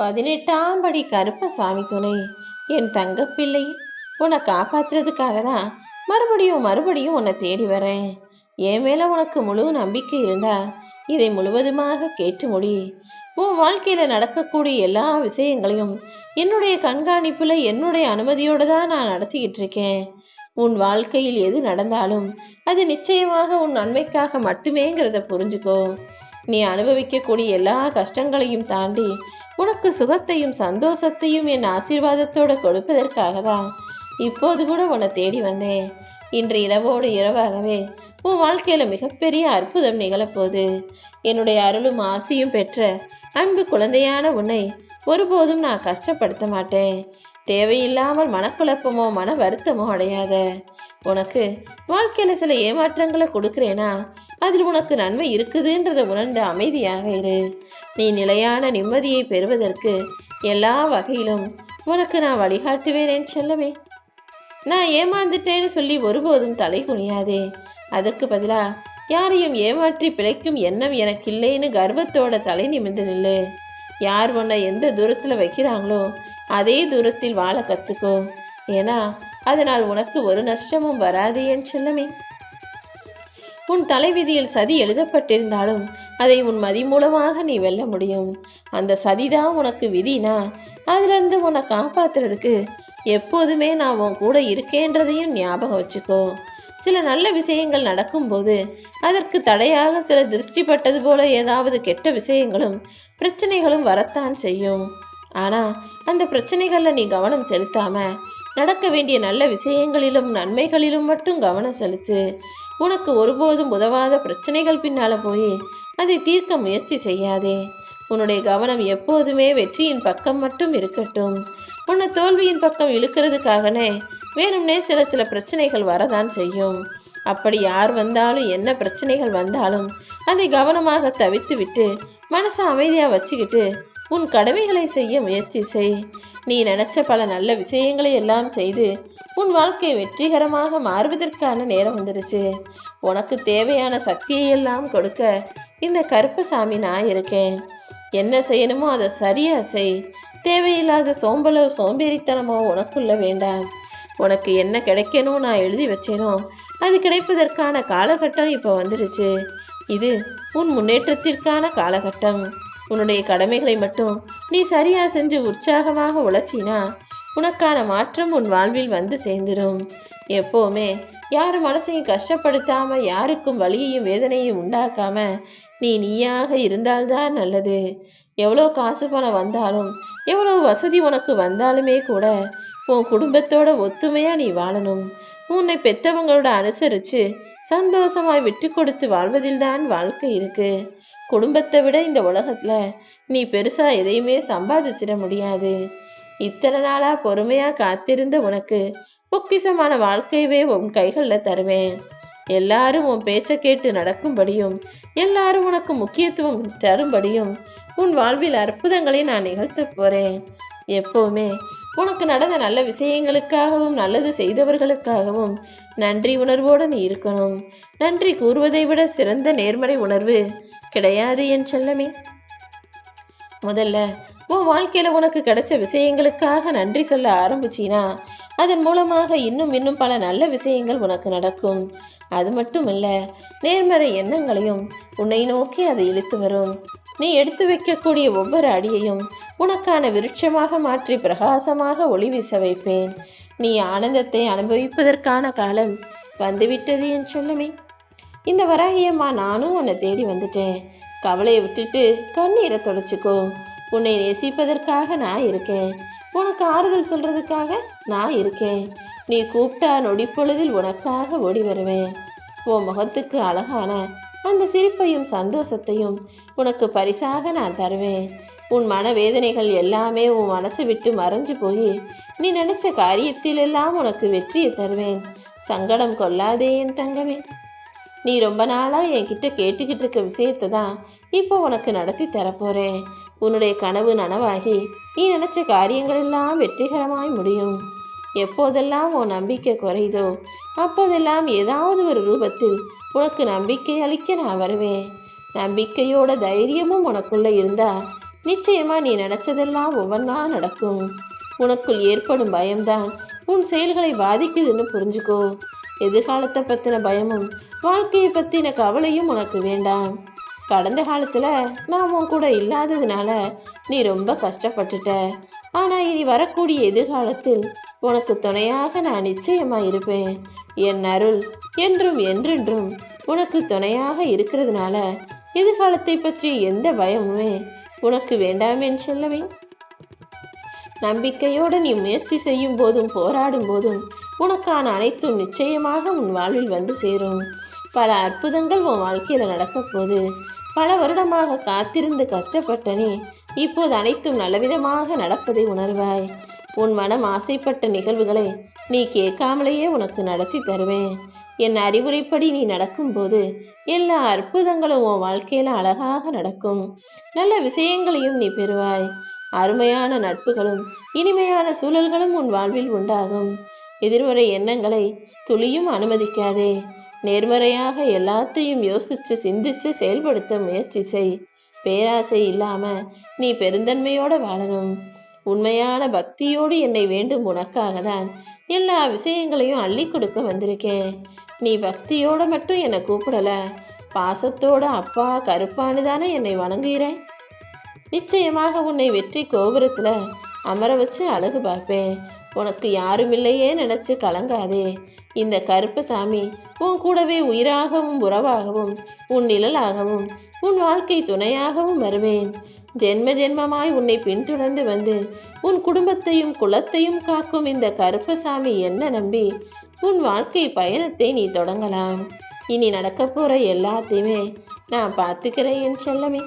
பதினெட்டாம் படி கருப்பசாமி துணை. என் தங்கப்பிள்ளை உன்னை காப்பாத்துறதுக்காக தான் மறுபடியும் மறுபடியும் உன்னை தேடி வரேன். என் மேல உனக்கு முழு நம்பிக்கை இருந்தா இதை முழுவதுமாக கேட்டு முடி. உன் வாழ்க்கையில நடக்கக்கூடிய எல்லா விஷயங்களையும் என்னுடைய கண்காணிப்புல என்னுடைய அனுமதியோடு தான் நான் நடத்திக்கிட்டு இருக்கேன் உன் வாழ்க்கையில் எது நடந்தாலும் அது நிச்சயமாக உன் நன்மைக்காக மட்டுமேங்கிறத புரிஞ்சுக்கோ. நீ அனுபவிக்கக்கூடிய எல்லா கஷ்டங்களையும் தாண்டி உனக்கு சுகத்தையும் சந்தோஷத்தையும் என் ஆசீர்வாதத்தோடு கொடுப்பதற்காக தான் இப்போது கூட உன்னை தேடி வந்தேன். இன்று இரவோடு இரவாகவே உன் வாழ்க்கையில் மிகப்பெரிய அற்புதம் நிகழப்போகுது. என்னுடைய அருளும் ஆசியும் பெற்ற அன்பு குழந்தையான உன்னை ஒருபோதும் நான் கஷ்டப்படுத்த மாட்டேன். தேவையில்லாமல் மனக்குழப்பமோ மன வருத்தமோ அடையாத. உனக்கு வாழ்க்கையில் சில ஏமாற்றங்களை கொடுக்குறேனா? அதில் உனக்கு நன்மை இருக்குதுன்றதை உணர்ந்து அமைதியாக இரு. நீ நிலையான நிம்மதியை பெறுவதற்கு எல்லா வகையிலும் உனக்கு நான் வழிகாட்டுவேன் செல்லவே நான் ஏமாந்துட்டேன்னு சொல்லி ஒருபோதும் தலை குனியாதே. அதற்கு பதிலாக யாரையும் ஏமாற்றி பிழைக்கும் எண்ணம் எனக்கு இல்லைன்னு கர்வத்தோட தலை நிமிர்ந்து நில்லு. யார் உன்னை எந்த தூரத்தில் வைக்கிறாங்களோ அதே தூரத்தில் வாழ கற்றுக்கோ ஏன்னா அதனால் உனக்கு ஒரு நஷ்டமும் வராது என் செல்லமே. உன் தலைவிதியில் சதி எழுதப்பட்டிருந்தாலும் அதை உன் மதி மூலமாக நீ வெல்ல முடியும். அந்த சதிதான் உனக்கு விதினா அதிலிருந்து உன்னை காப்பாத்துறதுக்கு எப்போதுமே நான் உன் கூட இருக்கேன்றதையும் ஞாபகம் வச்சுக்கோ. சில நல்ல விஷயங்கள் நடக்கும்போது அதற்கு தடையாக சில திருஷ்டிப்பட்டது போல ஏதாவது கெட்ட விஷயங்களும் பிரச்சனைகளும் வரத்தான் செய்யும். ஆனா அந்த பிரச்சனைகளில் நீ கவனம் செலுத்தாம நடக்க வேண்டிய நல்ல விஷயங்களிலும் நன்மைகளிலும் மட்டும் கவனம் செலுத்து. உனக்கு ஒருபோதும் உதவாத பிரச்சனைகள் பின்னால போய் அதை தீர்க்க முயற்சி செய்யாதே. உன்னுடைய கவனம் எப்போதுமே வெற்றியின் பக்கம் மட்டும் இருக்கட்டும். உன்னை தோல்வியின் பக்கம் இழுக்கிறதுக்காகனே வேணும்னே சில சில பிரச்சனைகள் வரதான் செய்யும். அப்படி யார் வந்தாலும் என்ன பிரச்சனைகள் வந்தாலும் அதை கவனமாக தவித்து விட்டு மனசை அமைதியாக வச்சுக்கிட்டு உன் கடமைகளை செய்ய முயற்சி செய். நீ நினைச்ச பல நல்ல விஷயங்களை எல்லாம் செய்து உன் வாழ்க்கை வெற்றிகரமாக மாறுவதற்கான நேரம் வந்துடுச்சு உனக்கு தேவையான சக்தியை எல்லாம் கொடுக்க இந்த கருப்பசாமி நான் இருக்கேன். என்ன செய்யணுமோ அதை சரியா செய். தேவையில்லாத சோம்பலோ சோம்பேறித்தனமோ உனக்குள்ள வேண்டாம். உனக்கு என்ன கிடைக்கணும் நான் எழுதி வச்சேனோ அது கிடைப்பதற்கான காலகட்டம் இப்போ வந்துடுச்சு இது உன் முன்னேற்றத்திற்கான காலகட்டம். உன்னுடைய கடமைகளை மட்டும் நீ சரியா செஞ்சு உற்சாகமாக உழைச்சினா உனக்கான மாற்றம் உன் வாழ்வில் வந்து சேர்ந்துடும். எப்போவுமே யார் மனசையும் கஷ்டப்படுத்தாம யாருக்கும் வலியையும் வேதனையும் உண்டாக்காம நீ நீயாக இருந்தால்தான் நல்லது. எவ்வளோ காசு பணம் வந்தாலும் எவ்வளோ வசதி உனக்கு வந்தாலுமே கூட உன் குடும்பத்தோட ஒத்துமையா நீ வாழணும். உன்னை பெத்தவங்களோட அனுசரிச்சு சந்தோஷமாய் விட்டு கொடுத்து வாழ்வதில்தான் வாழ்க்கை இருக்கு. குடும்பத்தை விட இந்த உலகத்துல நீ பெருசா எதையுமே சம்பாதிச்சிட முடியாது. இத்தனை நாளா பொறுமையா காத்திருந்த உனக்கு பொக்கிஷமான வாழ்க்கையவே உன் கைகளில் தருவேன். எல்லாரும் உன் பேச்சை கேட்டு நடக்கும்படியும் எல்லாரும் உனக்கு முக்கியத்துவம் தரும்படியும் உன் வாழ்வில் அற்புதங்களை நான் நிகழ்த்த போறேன். எப்பவுமே உனக்கு நடந்த நல்ல விஷயங்களுக்காகவும் நல்லது செய்தவர்களுக்காகவும் நன்றி உணர்வோடு நீ இருக்கணும். நன்றி கூறுவதை விட சிறந்த நேர்மறை உணர்வு கிடையாது என் செல்லமே. முதல்ல உன் வாழ்க்கையில் உனக்கு கிடைச்ச விஷயங்களுக்காக நன்றி சொல்ல ஆரம்பிச்சினா அதன் மூலமாக இன்னும் இன்னும் பல நல்ல விஷயங்கள் உனக்கு நடக்கும். அது மட்டும் இல்லை நேர்மறை எண்ணங்களையும் உன்னை நோக்கி அதை இழுத்து வரும். நீ எடுத்து வைக்கக்கூடிய ஒவ்வொரு அடியையும் உனக்கான விருட்சமாக மாற்றி பிரகாசமாக ஒளி வீச வைப்பேன். நீ ஆனந்தத்தை அனுபவிப்பதற்கான காலம் வந்துவிட்டது என் சொல்லுமே. இந்த வராகியம்மா நானும் உன்னை தேடி வந்துட்டேன். கவலையை விட்டுட்டு கண்ணீரை தொடச்சிக்கோ. உன்னை நேசிப்பதற்காக நான் இருக்கேன். உனக்கு ஆறுதல் சொல்றதுக்காக நான் இருக்கேன். நீ கூப்பிட்டா நொடிப்பொழுதில் உனக்காக ஓடி வருவேன். உன் முகத்துக்கு அழகான அந்த சிரிப்பையும் சந்தோஷத்தையும் உனக்கு பரிசாக நான் தருவேன். உன் மனவேதனைகள் எல்லாமே உன் மனசு விட்டு மறைஞ்சு போய் நீ நினைச்ச காரியத்திலெல்லாம் உனக்கு வெற்றியை தருவேன். சங்கடம் கொள்ளாதே என் தங்கமே. நீ ரொம்ப நாளாக என்கிட்ட கேட்டுக்கிட்டு இருக்க விஷயத்தை தான் இப்போ உனக்கு நடத்தி தரப்போறேன். உன்னுடைய கனவு நனவாகி நீ நினைச்ச காரியங்கள் எல்லாம் வெற்றிகரமாய் முடியும். எப்போதெல்லாம் உன் நம்பிக்கை குறையுதோ அப்போதெல்லாம் ஏதாவது ஒரு ரூபத்தில் உனக்கு நம்பிக்கை அளிக்க நான் வருவேன். நம்பிக்கையோட தைரியமும் உனக்குள்ளே இருந்தா நிச்சயமா நீ நினைச்சதெல்லாம் ஒவ்வொன்றா நடக்கும். உனக்குள் ஏற்படும் பயம்தான் உன் செயல்களை பாதிக்குதுன்னு புரிஞ்சுக்கோ. எதிர்காலத்தை பற்றின பயமும் வாழ்க்கையை பற்றின கவலையும் உனக்கு வேண்டாம். கடந்த காலத்துல நான் உன் கூட இல்லாததுனால நீ ரொம்ப கஷ்டப்பட்டுட்ட. ஆனா இனி வரக்கூடிய எதிர்காலத்தில் உனக்கு துணையாக நான் நிச்சயமா இருப்பேன். என் அருள் என்றும் என்றென்றும் உனக்கு துணையாக இருக்கிறதுனால எதிர்காலத்தை பற்றி எந்த பயமுமே உனக்கு வேண்டாம் என் செல்லவே நம்பிக்கையோடு நீ முயற்சி செய்யும் போதும் போராடும் போதும் உனக்கான அனைத்தும் நிச்சயமாக உன் வாழ்வில் வந்து சேரும். பல அற்புதங்கள் உன் வாழ்க்கையில் நடக்கப் போது பல வருடமாக காத்திருந்து கஷ்டப்பட்ட நீ இப்போது அனைத்தும் நல்லவிதமாக நடப்பதை உணர்வாய். உன் மனம் ஆசைப்பட்ட நிகழ்வுகளை நீ கேட்காமலேயே உனக்கு நடத்தி தருவேன். என் அறிவுரைப்படி நீ நடக்கும்போது எல்லா அற்புதங்களும் உன் வாழ்க்கையில் அழகாக நடக்கும். நல்ல விஷயங்களையும் நீ பெறுவாய். அருமையான நட்புகளும் இனிமையான சூழல்களும் உன் வாழ்வில் உண்டாகும். எதிர்வரை எண்ணங்களை துளியும் அனுமதிக்காதே. நேர்மறையாக எல்லாத்தையும் யோசிச்சு சிந்திச்சு செயல்படுத்த முயற்சி செய். பேராசை இல்லாம நீ பெருந்தன்மையோட வாழணும். உண்மையான பக்தியோடு என்னை வேண்டும் உனக்காக தான் எல்லா விஷயங்களையும் அள்ளி கொடுக்க வந்திருக்கேன். நீ பக்தியோட மட்டும் என்னை கூப்பிடல. பாசத்தோட அப்பா கருப்பானு தானே என்னை வணங்குகிறேன் நிச்சயமாக உன்னை வெற்றி கோபுரத்துல அமர வச்சு அழகு பார்ப்பேன். உனக்கு யாரும் இல்லையே நினைச்சு கலங்காதே. இந்த கருப்பு சாமி உன் கூடவே உயிராகவும் உறவாகவும் உன் நிழலாகவும் உன் வாழ்க்கை துணையாகவும் வருவேன். ஜென்ம ஜென்மமாய் உன்னை பின்தொடர்ந்து வந்து உன் குடும்பத்தையும் குலத்தையும் காக்கும் இந்த கருப்பசாமி என்ன நம்பி? உன் வாழ்க்கை பயணத்தை நீ தொடங்கலாம். இனி நடக்க போற எல்லாத்தையுமே நான் பார்த்துக்கிறேன் என் செல்லமே.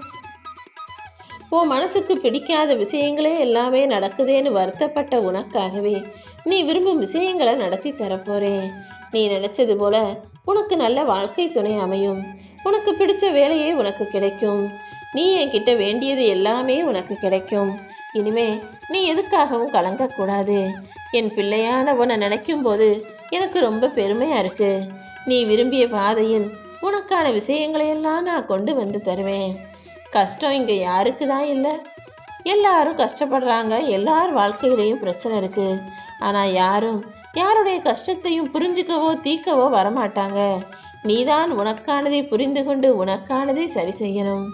உன் மனசுக்கு பிடிக்காத விஷயங்களே எல்லாமே நடக்குதேன்னு வருத்தப்பட்ட உனக்காகவே நீ விரும்பும் விஷயங்களை நடத்தி தரப்போறேன். நீ நினைச்சது போல உனக்கு நல்ல வாழ்க்கை துணை அமையும். உனக்கு பிடிச்ச வேலையே உனக்கு கிடைக்கும். நீ என்கிட்ட வேண்டியது எல்லாமே உனக்கு கிடைக்கும். இனிமே நீ எதுக்காகவும் கலங்கக்கூடாது. என் பிள்ளையான உன்னை நினைக்கும் போது எனக்கு ரொம்ப பெருமையாக இருக்கு. நீ விரும்பிய பாதையில் உனக்கான விஷயங்களையெல்லாம் நான் கொண்டு வந்து தருவேன். கஷ்டம் இங்கே யாருக்கு தான் இல்லை? எல்லாரும் கஷ்டப்படுறாங்க. எல்லார் வாழ்க்கையிலையும் பிரச்சனை இருக்கு. ஆனால் யாரும் யாருடைய கஷ்டத்தையும் புரிஞ்சுக்கவோ தீர்க்கவோ வரமாட்டாங்க. நீதான் உனக்கானதை புரிந்து கொண்டு உனக்கானதை சரி செய்யணும்.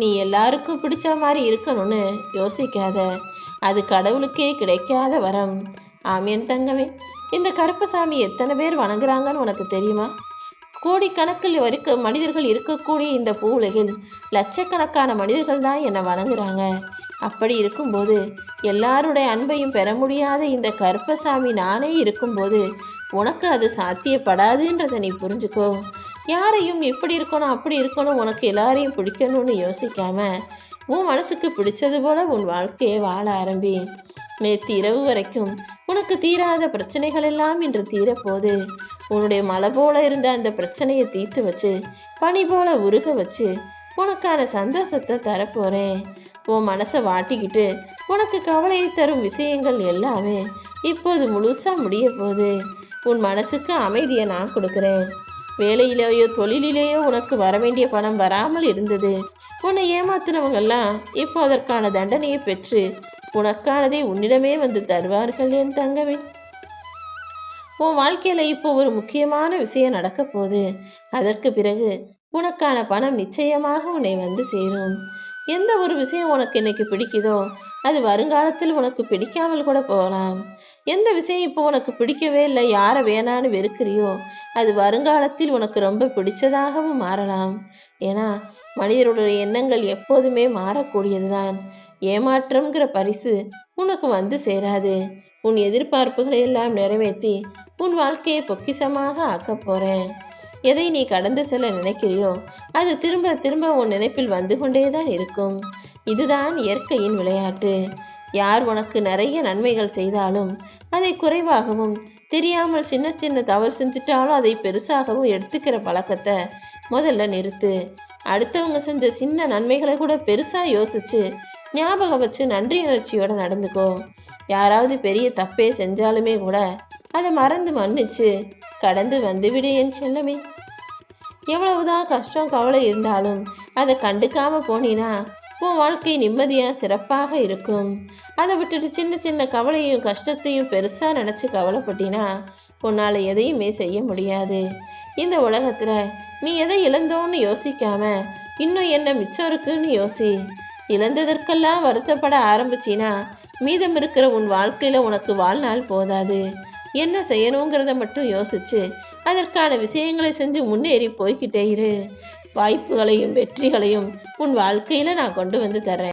நீ எல்லாருக்கும் பிடிச்ச மாதிரி இருக்கணும்னு யோசிக்காத. அது கடவுளுக்கே கிடைக்காத வரம். ஆமியன் தங்கமே. இந்த கருப்பசாமி எத்தனை பேர் வணங்குறாங்கன்னு உனக்கு தெரியுமா? கோடிக்கணக்கில் வரைக்கும் மனிதர்கள் இருக்கக்கூடிய இந்த பூவுலகில் லட்சக்கணக்கான மனிதர்கள் தான் என்னை வணங்குறாங்க. அப்படி இருக்கும்போது எல்லாருடைய அன்பையும் பெற முடியாத இந்த கருப்பசாமி நானே இருக்கும்போது உனக்கு அது சாத்தியப்படாதுன்றதை நீ புரிஞ்சுக்கோ. யாரையும் இப்படி இருக்கணும் அப்படி இருக்கணும் உனக்கு எல்லாரையும் பிடிக்கணும்னு யோசிக்காம உன் மனசுக்கு பிடிச்சது போல உன் வாழ்க்கையை வாழ ஆரம்பி. நேற்று இரவு வரைக்கும் உனக்கு தீராத பிரச்சனைகள் எல்லாம் இன்று தீரப்போது உன்னுடைய மலை போல இருந்த அந்த பிரச்சனையை தீர்த்து வச்சு பனி போல உருக வச்சு உனக்கான சந்தோஷத்தை தரப்போறேன். உன் மனசை வாட்டிக்கிட்டு உனக்கு கவலையை தரும் விஷயங்கள் எல்லாமே இப்போது முழுசா முடிய போகுது. உன் மனசுக்கு அமைதியை நான் கொடுக்குறேன். வேலையிலேயோ தொழிலிலேயோ உனக்கு வர வேண்டிய பணம் வராமல் இருந்தது. உன்னை ஏமாத்தினவங்கெல்லாம் இப்போ அதற்கான தண்டனையை பெற்று உனக்கானதை உன்னிடமே வந்து தருவார்கள் என் தங்கமே. உன் வாழ்க்கையில இப்போ ஒரு முக்கியமான விஷயம் நடக்க போகுது. அதற்கு பிறகு உனக்கான பணம் நிச்சயமாக உன்னை வந்து சேரும். எந்த ஒரு விஷயம் உனக்கு இன்னைக்கு பிடிக்குதோ அது வருங்காலத்தில் உனக்கு பிடிக்காமல் கூட போகலாம். எந்த விஷயம் இப்போ உனக்கு பிடிக்கவே இல்லை யாரை வேணான்னு வெறுக்கிறியோ அது வருங்காலத்தில் உனக்கு ரொம்ப பிடிச்சதாகவும் மாறலாம். ஏன்னா மனிதருடைய எண்ணங்கள் எப்போதுமே மாறக்கூடியதுதான். ஏமாற்றம்ங்கிற பரிசு உனக்கு வந்து சேராது. உன் எதிர்பார்ப்புகளை எல்லாம் நிறைவேற்றி உன் வாழ்க்கையை பொக்கிஷமாக ஆக்கப் போகிறேன் எதை நீ கடந்து செல்ல நினைக்கிறியோ அது திரும்ப திரும்ப உன் நினைப்பில் வந்து கொண்டே தான் இருக்கும். இதுதான் இயற்கையின் விளையாட்டு. யார் உனக்கு நிறைய நன்மைகள் செய்தாலும் அதை குறைவாகவும் தெரியாமல் சின்ன சின்ன தவறு செஞ்சுட்டாலும் அதை பெருசாகவும் எடுத்துக்கிற பழக்கத்தை முதல்ல நிறுத்து. அடுத்தவங்க செஞ்ச சின்ன நன்மைகளை கூட பெருசாக யோசிச்சு ஞாபகம் வச்சு நன்றி உணர்ச்சியோட நடந்துக்கோ. யாராவது பெரிய தப்பே செஞ்சாலுமே கூட அதை மறந்து மன்னிச்சு கடந்து வந்துவிடு என் செல்லமே. எவ்வளவுதான் கஷ்டம் கவலை இருந்தாலும் அதை கண்டுக்காம போனீனா உன் வாழ்க்கை நிம்மதியாக சிறப்பாக இருக்கும். அதை விட்டுட்டு சின்ன சின்ன கவலையும் கஷ்டத்தையும் பெருசாக நினச்சி கவலைப்பட்டினா உன்னால் எதையுமே செய்ய முடியாது. இந்த உலகத்தில் நீ எதை இழந்தோன்னு யோசிக்காம இன்னும் என்ன மிச்சம் இருக்குன்னு யோசி. இழந்ததற்கெல்லாம் வருத்தப்பட ஆரம்பிச்சினா? மீதம் இருக்கிற உன் வாழ்க்கையில் உனக்கு வாழ்நாள் போதாது. என்ன செய்யணுங்கிறத மட்டும் யோசிச்சு அதற்கான விஷயங்களை செஞ்சு முன்னேறி போய்கிட்டே இரு. வாய்ப்புகளையும் வெற்றிகளையும் உன் வாழ்க்கையில் நான் கொண்டு வந்து தர்றேன்.